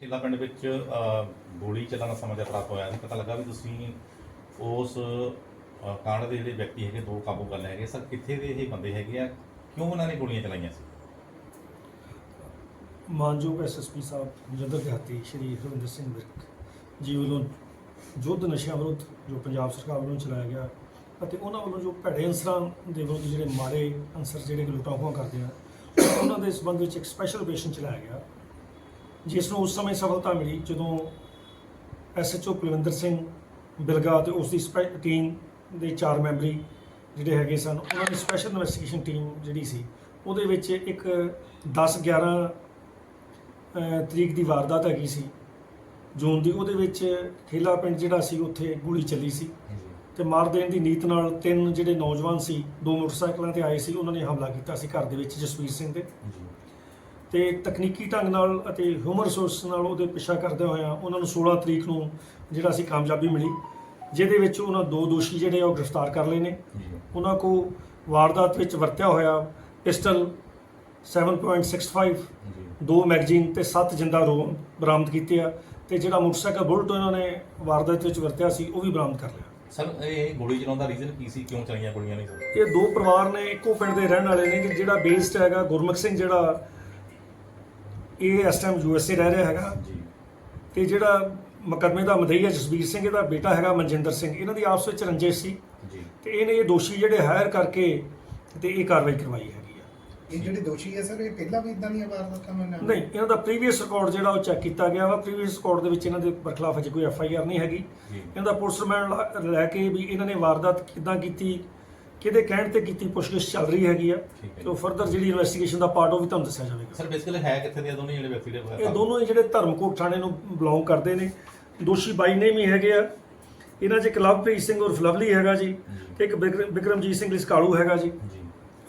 ਕਿਲਾ ਪਿੰਡ ਵਿੱਚ ਗੋਲੀ ਚੱਲਣ ਦਾ ਸਮਾਚਾਰ ਪ੍ਰਾਪਤ ਹੋਇਆ ਸੀ, ਪਤਾ ਲੱਗਾ ਵੀ ਤੁਸੀਂ ਉਸ ਕਾਂਡ ਦੇ ਜਿਹੜੇ ਵਿਅਕਤੀ ਹੈਗੇ, ਦੋ ਕਾਬੂ ਕਰ ਲਏ ਹੈਗੇ। ਸਰ, ਕਿੱਥੇ ਦੇ ਇਹ ਬੰਦੇ ਹੈਗੇ ਆ? ਕਿਉਂ ਉਹਨਾਂ ਨੇ ਗੋਲੀਆਂ ਚਲਾਈਆਂ ਸੀ? ਮਾਨਯੋਗ ਐਸਐਸਪੀ ਸਾਹਿਬ ਜਦਰ ਦਿਹਾਤੀ ਸ਼੍ਰੀ ਹਰਵਿੰਦਰ ਸਿੰਘ ਵਿਰਕ ਜੀ ਵੱਲੋਂ ਯੁੱਧ ਨਸ਼ਿਆਂ ਵਿਰੁੱਧ ਜੋ ਪੰਜਾਬ ਸਰਕਾਰ ਵੱਲੋਂ ਚਲਾਇਆ ਗਿਆ ਅਤੇ ਉਹਨਾਂ ਵੱਲੋਂ ਜੋ ਭੈੜੇ ਅਨਸਰਾਂ ਦੇ ਵਿਰੁੱਧ ਜਿਹੜੇ ਮਾਰੇ ਅਨਸਰ ਜਿਹੜੇ ਕਿ ਲੁੱਟਾਂ ਖੋਹਾਂ ਕਰਦੇ ਆ, ਉਹਨਾਂ ਦੇ ਸੰਬੰਧ ਵਿੱਚ ਇੱਕ ਸਪੈਸ਼ਲ ਆਪਰੇਸ਼ਨ ਚਲਾਇਆ ਗਿਆ। ਜਿਸ ਨੂੰ ਉਸ ਸਮੇਂ ਸਫਲਤਾ ਮਿਲੀ ਜਦੋਂ ਐਸਐਚਓ ਕੁਲਵਿੰਦਰ ਸਿੰਘ ਬਿਲਗਾ ਤੇ ਉਸ ਦੀ ਟੀਮ ਦੇ ਚਾਰ ਮੈਂਬਰੀ ਜਿਹੜੇ ਹੈਗੇ ਸਨ ਉਹਨਾਂ ਦੀ ਸਪੈਸ਼ਲ ਇਨਵੈਸਟੀਗੇਸ਼ਨ ਟੀਮ ਜਿਹੜੀ ਸੀ ਉਹਦੇ ਵਿੱਚ ਇੱਕ 10 11 ਅਹ ਤਰੀਕ ਦੀ ਵਾਰਦਾਤ ਹੈਗੀ ਸੀ। ਜੂਨ ਦੀ ਉਹਦੇ ਵਿੱਚ ਖੇਲਾ ਪਿੰਡ ਜਿਹੜਾ ਸੀ ਉੱਥੇ ਗੋਲੀ ਚੱਲੀ ਸੀ ਤੇ ਮਾਰ ਦੇਣ ਦੀ ਨੀਤ ਨਾਲ ਤਿੰਨ ਜਿਹੜੇ ਨੌਜਵਾਨ ਸੀ ਦੋ ਮੋਟਰਸਾਈਕਲਾਂ ਤੇ ਆਏ ਸੀ ਉਹਨਾਂ ਨੇ ਹਮਲਾ ਕੀਤਾ ਸੀ ਘਰ ਦੇ ਵਿੱਚ ਜਸਵੀਰ ਸਿੰਘ ਦੇ। ਤੇ ਤਕਨੀਕੀ ਢੰਗ ਨਾਲ ਅਤੇ ਹਿਊਮਨ ਰਿਸੋਰਸ ਨਾਲ ਉਹਦੇ ਪਿੱਛਾ ਕਰਦੇ ਹੋਇਆ ਉਹਨਾਂ ਨੂੰ 16 ਤਰੀਕ ਨੂੰ ਜਿਹੜਾ ਸੀ ਕਾਮਯਾਬੀ ਮਿਲੀ ਜਿਹਦੇ ਵਿੱਚ ਉਹਨਾਂ ਦੋ ਦੋਸ਼ੀ ਜਿਹੜੇ ਉਹ ਗ੍ਰਿਫਤਾਰ ਕਰ ਲਏ ਨੇ। ਉਹਨਾਂ ਕੋ ਵਾਰਦਾਤ ਵਿੱਚ ਵਰਤਿਆ ਹੋਇਆ ਪਿਸਟਲ 7.65 ਦੋ ਮੈਗਜ਼ੀਨ ਤੇ 7 ਜਿੰਦਾ ਰੋਮ ਬਰਾਮਦ ਕੀਤੇ ਆ ਤੇ ਜਿਹੜਾ ਮੋਟਰਸਾਈਕਲ ਬੁਲਟ ਉਹਨਾਂ ਨੇ ਵਾਰਦਾਤ ਵਿੱਚ ਵਰਤਿਆ ਸੀ ਉਹ ਵੀ ਬਰਾਮਦ ਕਰ ਲਿਆ। ਸਰ ਇਹ ਗੋਲੀ ਚਲਾਉਣ ਦਾ ਰੀਜ਼ਨ ਕੀ ਸੀ? ਕਿਉਂ ਚਲਾਈਆਂ ਗੋਲੀਆਂ ਨੇ ਇਹ ਦੋ ਪਰਿਵਾਰ ਨੇ ਇੱਕੋ ਪਿੰਡ ਦੇ ਰਹਿਣ ਵਾਲੇ ਨੇ ਕਿ ਜਿਹੜਾ ਬੇਸਡ ਹੈਗਾ ਗੁਰਮੁਖ ਸਿੰਘ ਜਿਹੜਾ ਇਹ ਇਸ ਟਾਈਮ ਯੂਐਸਏ ਰਹਿ ਰਿਹਾ ਹੈਗਾ। ਜੀ। ਤੇ ਜਿਹੜਾ ਮੁਕੱਦਮੇ ਦਾ ਮਦਈਆ ਜਸਵੀਰ ਸਿੰਘ ਇਹਦਾ ਬੇਟਾ ਹੈਗਾ ਮਨਜਿੰਦਰ ਸਿੰਘ। ਇਹਨਾਂ ਦੀ ਆਪਸ ਵਿੱਚ ਰੰਜਿਸ਼ ਸੀ। ਜੀ। ਤੇ ਇਹਨੇ ਇਹ ਦੋਸ਼ੀ ਜਿਹੜੇ ਹਾਇਰ ਕਰਕੇ ਤੇ ਇਹ ਕਾਰਵਾਈ ਕਰਵਾਈ ਹੈਗੀ ਆ। ਇਹ ਜਿਹੜੇ ਦੋਸ਼ੀ ਹੈ ਸਰ ਇਹ ਪਹਿਲਾਂ ਵੀ ਇਦਾਂ ਦੀਆਂ ਵਾਰਦਾਤਾਂ ਮੈਂ ਨਹੀਂ ਇਹਨਾਂ ਦਾ ਪ੍ਰੀਵੀਅਸ ਰਿਕਾਰਡ ਜਿਹੜਾ ਉਹ ਚੈੱਕ ਕੀਤਾ ਗਿਆ ਵਾ। ਪ੍ਰੀਵੀਅਸ ਰਿਕਾਰਡ ਦੇ ਵਿੱਚ ਇਹਨਾਂ ਦੇ ਬਰਖਲਾਫ ਅਜੇ ਕੋਈ ਐਫ ਆਈ ਆਰ ਨਹੀਂ ਹੈਗੀ। ਇਹਨਾਂ ਦਾ ਪੁਲਿਸ ਰਿਮਾਂਡ ਲੈ ਕੇ ਵੀ ਇਹਨਾਂ ਨੇ ਵਾਰਦਾਤ ਕਿੱਦਾਂ ਕੀਤੀ ਕਿਹਦੇ ਕਹਿਣ ਤੇ ਕੀਤੀ ਪੁੱਛਗਿੱਛ ਚੱਲ ਰਹੀ ਹੈਗੀ ਆ ਠੀਕ ਹੈ ਤੇ ਉਹ ਫਰਦਰ ਜਿਹੜੀ ਇਨਵੈਸਟੀਗੇਸ਼ਨ ਦਾ ਪਾਰਟ ਉਹ ਵੀ ਤੁਹਾਨੂੰ ਦੱਸਿਆ ਜਾਵੇਗਾ। ਸਰ ਬੇਸਿਕਲੀ ਹੈ ਕਿੱਥੇ ਦੇ ਆ ਦੋਨੇ ਜਿਹੜੇ ਵਿਅਕਤੀ ਦੇ ਇਹ ਦੋਨੋਂ ਹੀ ਜਿਹੜੇ ਧਰਮਕੋਟ ਥਾਣੇ ਨੂੰ ਬਿਲੋਂਗ ਕਰਦੇ ਨੇ। ਦੋਸ਼ੀ ਬਾਈ ਨੇ ਵੀ ਹੈਗੇ ਆ। ਇਹਨਾਂ 'ਚ ਇੱਕ ਲਵਪ੍ਰੀਤ ਸਿੰਘ ਉਰਫ ਲਵਲੀ ਹੈਗਾ ਜੀ ਤੇ ਇੱਕ ਬਿਕਰ- ਬਿਕਰਮਜੀਤ ਸਿੰਘ ਲਿਸਕਾਲੂ ਹੈਗਾ ਜੀ। ਜੀ।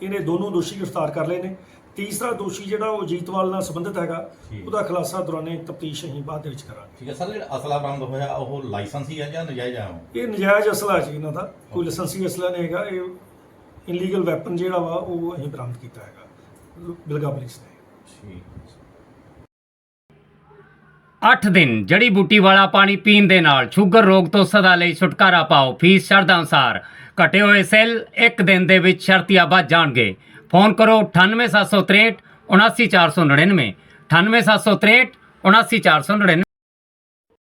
ਇਹਨੇ ਦੋਨੋਂ ਦੋਸ਼ੀ ਗ੍ਰਿਫਤਾਰ ਕਰ ਲਏ ਨੇ। ਤੀਸਰਾ ਦੋਸ਼ੀ ਜਿਹੜਾ ਉਹ ਜੀਤਵਾਲ ਨਾਲ ਸੰਬੰਧਿਤ ਹੈਗਾ ਠੀਕ। ਉਹਦਾ ਖੁਲਾਸਾ ਦੌਰਾਨੇ ਤਫਤੀਸ਼ ਅਸੀਂ ਬਾਅਦ ਦੇ ਵਿੱਚ ਕਰਾਂਗੇ। ਠੀਕ ਹੈ ਸਰ ਜਿਹੜਾ ਅਸਲਾ ਬਰਾਮਦ ਹੋਇਆ ਉਹ ਲਾਇਸੈਂਸੀ ਹੈ ਜਾਂ ਨਜਾਇਜ਼ ਆ ਉਹ ਇਹ ਨਜਾਇਜ਼ ਅਸਲਾ ਜੀ ਇਹਨਾਂ ਦਾ। ਕੋਈ ਲਾਇਸੈਂਸੀ ਅਸਲਾ ਨਹੀਂ ਹੈਗਾ। ਇਹ ਇਲੀਗਲ ਵੈਪਨ ਜਿਹੜਾ ਵਾ, ਉਹ ਅਸੀਂ ਬਰਾਮਦ ਕੀਤਾ ਹੈਗਾ। ਬਿਲਗਾ ਪੁਲਿਸ ਨੇ। ਠੀਕ 8 ਦਿਨ ਜੜੀ ਬੂਟੀ ਵਾਲਾ ਪਾਣੀ ਪੀਣ ਦੇ ਨਾਲ ਸ਼ੂਗਰ ਰੋਗ ਤੋਂ ਸਦਾ ਲਈ ਛੁਟਕਾਰਾ ਪਾਓ, ਫੀਸ ਸ਼ਰਧਾ ਅਨੁਸਾਰ। ਘਟੇ ਹੋਏ ਸੈੱਲ ਇੱਕ ਦਿਨ ਦੇ ਵਿੱਚ ਸ਼ਰਤੀਆ ਵੱਧ ਜਾਣਗੇ। ਫੋਨ ਕਰੋ 98763 79499 98763 79499